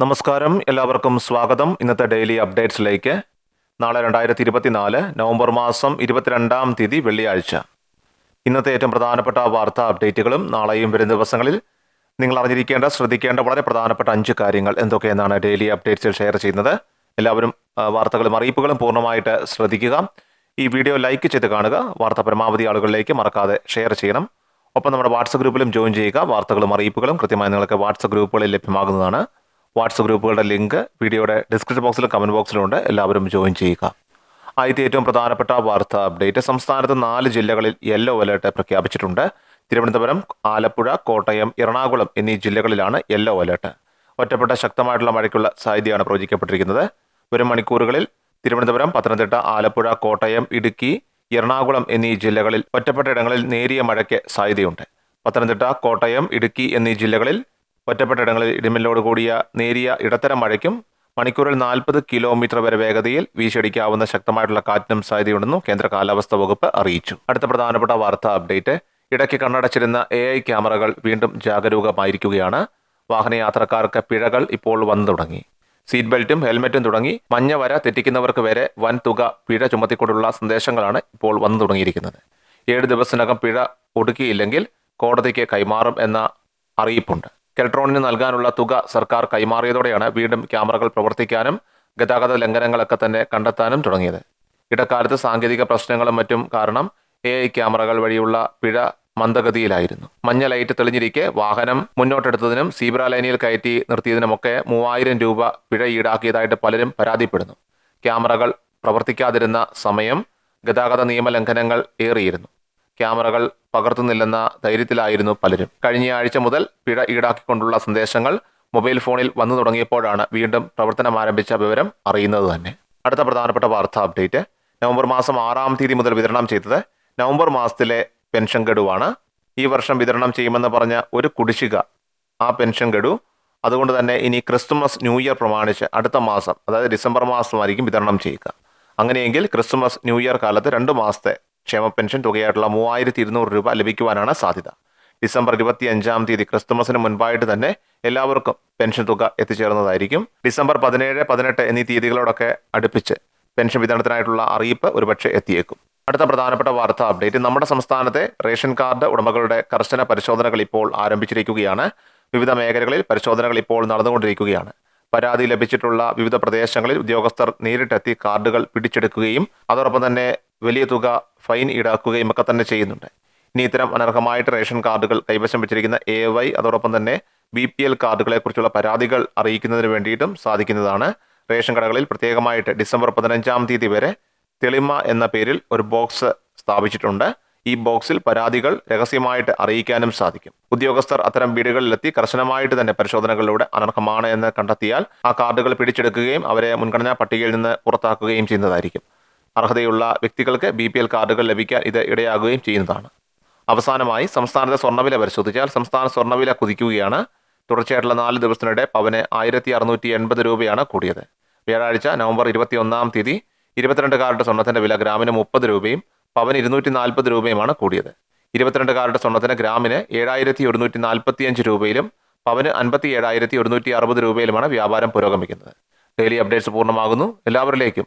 നമസ്കാരം. എല്ലാവർക്കും സ്വാഗതം. ഇന്നത്തെ ഡെയിലി അപ്ഡേറ്റ്സിലേക്ക്. നാളെ രണ്ടായിരത്തി ഇരുപത്തിനാല് നവംബർ മാസം ഇരുപത്തിരണ്ടാം തീയതി വെള്ളിയാഴ്ച. ഇന്നത്തെ ഏറ്റവും പ്രധാനപ്പെട്ട വാർത്താ അപ്ഡേറ്റുകളും നാളെയും വരും ദിവസങ്ങളിൽ നിങ്ങൾ അറിഞ്ഞിരിക്കേണ്ട ശ്രദ്ധിക്കേണ്ട വളരെ പ്രധാനപ്പെട്ട അഞ്ച് കാര്യങ്ങൾ എന്തൊക്കെയെന്നാണ് ഡെയിലി അപ്ഡേറ്റ്സിൽ ഷെയർ ചെയ്യുന്നത്. എല്ലാവരും വാർത്തകളും അറിയിപ്പുകളും പൂർണമായിട്ട് ശ്രദ്ധിക്കുക. ഈ വീഡിയോ ലൈക്ക് ചെയ്ത് കാണുക. വാർത്ത പരമാവധി ആളുകളിലേക്ക് മറക്കാതെ ഷെയർ ചെയ്യണം. ഒപ്പം നമ്മുടെ വാട്സപ്പ് ഗ്രൂപ്പിലും ജോയിൻ ചെയ്യുക. വാർത്തകളും അറിയിപ്പുകളും കൃത്യമായി നിങ്ങൾക്ക് വാട്സപ്പ് ഗ്രൂപ്പുകളിൽ ലഭ്യമാകുന്നതാണ്. വാട്സപ്പ് ഗ്രൂപ്പുകളുടെ ലിങ്ക് വീഡിയോയുടെ ഡിസ്ക്രിപ്ഷൻ ബോക്സിലും കമന്റ് ബോക്സിലും ഉണ്ട്. എല്ലാവരും ജോയിൻ ചെയ്യുക. ആദ്യത്തെ ഏറ്റവും പ്രധാനപ്പെട്ട വാർത്ത അപ്ഡേറ്റ് സംസ്ഥാനത്ത് നാല് ജില്ലകളിൽ യെല്ലോ അലേർട്ട് പ്രഖ്യാപിച്ചിട്ടുണ്ട്. തിരുവനന്തപുരം ആലപ്പുഴ കോട്ടയം എറണാകുളം എന്നീ ജില്ലകളിലാണ് യെല്ലോ അലേർട്ട്. ഒറ്റപ്പെട്ട ശക്തമായിട്ടുള്ള മഴയ്ക്കുള്ള സാധ്യതയാണ് പ്രവചിക്കപ്പെട്ടിരിക്കുന്നത്. വരും മണിക്കൂറുകളിൽ തിരുവനന്തപുരം പത്തനംതിട്ട ആലപ്പുഴ കോട്ടയം ഇടുക്കി എറണാകുളം എന്നീ ജില്ലകളിൽ ഒറ്റപ്പെട്ട ഇടങ്ങളിൽ നേരിയ മഴയ്ക്ക് സാധ്യതയുണ്ട്. പത്തനംതിട്ട കോട്ടയം ഇടുക്കി എന്നീ ജില്ലകളിൽ ഒറ്റപ്പെട്ട ഇടങ്ങളിൽ ഇടിമിന്നലോട് കൂടിയ നേരിയ ഇടത്തരം മഴയ്ക്കും മണിക്കൂറിൽ നാൽപ്പത് കിലോമീറ്റർ വരെ വേഗതയിൽ വീശിയടിക്കാവുന്ന ശക്തമായിട്ടുള്ള കാറ്റിനും സാധ്യതയുണ്ടെന്നും കേന്ദ്ര കാലാവസ്ഥാ വകുപ്പ് അറിയിച്ചു. അടുത്ത പ്രധാനപ്പെട്ട വാർത്താ അപ്ഡേറ്റ് ഇടയ്ക്ക് കണ്ണടച്ചിരുന്ന എ ഐ ക്യാമറകൾ വീണ്ടും ജാഗരൂകമായിരിക്കുകയാണ്. വാഹനയാത്രക്കാർക്ക് പിഴകൾ ഇപ്പോൾ വന്നു തുടങ്ങി. സീറ്റ് ബെൽറ്റും ഹെൽമറ്റും തുടങ്ങി. മഞ്ഞ വര തെറ്റിക്കുന്നവർക്ക് വരെ വൻ തുക പിഴ ചുമത്തിക്കൊണ്ടുള്ള സന്ദേശങ്ങളാണ് ഇപ്പോൾ വന്നു തുടങ്ങിയിരിക്കുന്നത്. ഏഴ് ദിവസത്തിനകം പിഴ ഒടുക്കിയില്ലെങ്കിൽ കോടതിക്ക് കൈമാറും എന്ന അറിയിപ്പുണ്ട്. കെൽട്രോണിന് നൽകാനുള്ള തുക സർക്കാർ കൈമാറിയതോടെയാണ് വീണ്ടും ക്യാമറകൾ പ്രവർത്തിക്കാനും ഗതാഗത ലംഘനങ്ങളൊക്കെ തന്നെ കണ്ടെത്താനും തുടങ്ങിയത്. ഇടക്കാലത്ത് സാങ്കേതിക പ്രശ്നങ്ങളും മറ്റും കാരണം എ ഐ ക്യാമറകൾ വഴിയുള്ള പിഴ മന്ദഗതിയിലായിരുന്നു. മഞ്ഞ ലൈറ്റ് തെളിഞ്ഞിരിക്കെ വാഹനം മുന്നോട്ടെടുത്തതിനും സീബ്ര ലൈനിൽ കയറ്റി നിർത്തിയതിനുമൊക്കെ മൂവായിരം രൂപ പിഴ ഈടാക്കിയതായിട്ട് പലരും പരാതിപ്പെടുന്നു. ക്യാമറകൾ പ്രവർത്തിക്കാതിരുന്ന സമയം ഗതാഗത നിയമലംഘനങ്ങൾ ഏറിയിരുന്നു. ക്യാമറകൾ പകർത്തുന്നില്ലെന്ന ധൈര്യത്തിലായിരുന്നു പലരും. കഴിഞ്ഞ ആഴ്ച മുതൽ പിഴ ഈടാക്കിക്കൊണ്ടുള്ള സന്ദേശങ്ങൾ മൊബൈൽ ഫോണിൽ വന്നു തുടങ്ങിയപ്പോഴാണ് വീണ്ടും പ്രവർത്തനം ആരംഭിച്ച വിവരം അറിയുന്നത് തന്നെ. അടുത്ത പ്രധാനപ്പെട്ട വാർത്താ അപ്ഡേറ്റ്. നവംബർ മാസം ആറാം തീയതി മുതൽ വിതരണം ചെയ്തത് നവംബർ മാസത്തിലെ പെൻഷൻ ഗഡുവാണ്. ഈ വർഷം വിതരണം ചെയ്യുമെന്ന് പറഞ്ഞ ഒരു കുടിശ്ശിക ആ പെൻഷൻ ഗഡു. അതുകൊണ്ട് തന്നെ ഇനി ക്രിസ്തുമസ് ന്യൂ ഇയർ പ്രമാണിച്ച് അടുത്ത മാസം അതായത് ഡിസംബർ മാസമായിരിക്കും വിതരണം ചെയ്യുക. അങ്ങനെയെങ്കിൽ ക്രിസ്തുമസ് ന്യൂ ഇയർ കാലത്ത് രണ്ട് മാസത്തെ ക്ഷേമ പെൻഷൻ തുകയായിട്ടുള്ള മൂവായിരത്തി ഇരുന്നൂറ് രൂപ ലഭിക്കുവാനാണ് സാധ്യത. ഡിസംബർ ഇരുപത്തി അഞ്ചാം തീയതി ക്രിസ്തുമസിന് മുൻപായിട്ട് തന്നെ എല്ലാവർക്കും പെൻഷൻ തുക എത്തിച്ചേർന്നതായിരിക്കും. ഡിസംബർ പതിനേഴ് പതിനെട്ട് എന്നീ തീയതികളോടൊക്കെ അടുപ്പിച്ച് പെൻഷൻ വിതരണത്തിനായിട്ടുള്ള അറിയിപ്പ് ഒരുപക്ഷെ എത്തിയേക്കും. അടുത്ത പ്രധാനപ്പെട്ട വാർത്താ അപ്ഡേറ്റ്. നമ്മുടെ സംസ്ഥാനത്തെ റേഷൻ കാർഡ് ഉടമകളുടെ കർശന പരിശോധനകൾ ഇപ്പോൾ ആരംഭിച്ചിരിക്കുകയാണ്. വിവിധ മേഖലകളിൽ പരിശോധനകൾ ഇപ്പോൾ നടന്നുകൊണ്ടിരിക്കുകയാണ്. പരാതി ലഭിച്ചിട്ടുള്ള വിവിധ പ്രദേശങ്ങളിൽ ഉദ്യോഗസ്ഥർ നേരിട്ടെത്തി കാർഡുകൾ പിടിച്ചെടുക്കുകയും അതോടൊപ്പം തന്നെ വലിയ തുക ഫൈൻ ഈടാക്കുകയും ഒക്കെ തന്നെ ചെയ്യുന്നുണ്ട്. ഇനി ഇത്തരം അനർഹമായിട്ട് റേഷൻ കാർഡുകൾ കൈവശം വെച്ചിരിക്കുന്ന എ വൈ അതോടൊപ്പം തന്നെ ബി പി എൽ കാർഡുകളെക്കുറിച്ചുള്ള പരാതികൾ അറിയിക്കുന്നതിന് വേണ്ടിയിട്ടും സാധിക്കുന്നതാണ്. റേഷൻ കടകളിൽ പ്രത്യേകമായിട്ട് ഡിസംബർ പതിനഞ്ചാം തീയതി വരെ തെളിമ എന്ന പേരിൽ ഒരു ബോക്സ് സ്ഥാപിച്ചിട്ടുണ്ട്. ഈ ബോക്സിൽ പരാതികൾ രഹസ്യമായിട്ട് അറിയിക്കാനും സാധിക്കും. ഉദ്യോഗസ്ഥർ അത്തരം വീടുകളിലെത്തി കർശനമായിട്ട് തന്നെ പരിശോധനകളിലൂടെ അനർഹമാണ് എന്ന് കണ്ടെത്തിയാൽ ആ കാർഡുകൾ പിടിച്ചെടുക്കുകയും അവരെ മുൻഗണനാ പട്ടികയിൽ നിന്ന് പുറത്താക്കുകയും ചെയ്യുന്നതായിരിക്കും. അർഹതയുള്ള വ്യക്തികൾക്ക് ബി പി എൽ കാർഡുകൾ ലഭിക്കാൻ ഇത് ഇടയാകുകയും ചെയ്യുന്നതാണ്. അവസാനമായി സംസ്ഥാനത്തെ സ്വർണവില പരിശോധിച്ചാൽ സംസ്ഥാന സ്വർണവില കുതിക്കുകയാണ്. തുടർച്ചയായിട്ടുള്ള നാല് ദിവസത്തിനിടെ പവന് ആയിരത്തി അറുന്നൂറ്റി എൺപത് രൂപയാണ് കൂടിയത്. വ്യാഴാഴ്ച നവംബർ ഇരുപത്തി ഒന്നാം തീയതി ഇരുപത്തിരണ്ട് കാരറ്റ് സ്വർണത്തിന്റെ വില ഗ്രാമിന് മുപ്പത് രൂപയും പവന് ഇരുന്നൂറ്റി നാൽപ്പത് രൂപയുമാണ് കൂടിയത്. ഇരുപത്തിരണ്ട് കാരറ്റ് സ്വർണത്തിന് ഗ്രാമിന് ഏഴായിരത്തി ഒരുന്നൂറ്റി നാൽപ്പത്തിയഞ്ച് രൂപയിലും പവന് അൻപത്തി ഏഴായിരത്തി ഒരുന്നൂറ്റി അറുപത് രൂപയിലുമാണ് വ്യാപാരം പുരോഗമിക്കുന്നത്. ഡെയിലി അപ്ഡേറ്റ്സ് പൂർണമാകുന്നു. എല്ലാവരിലേക്കും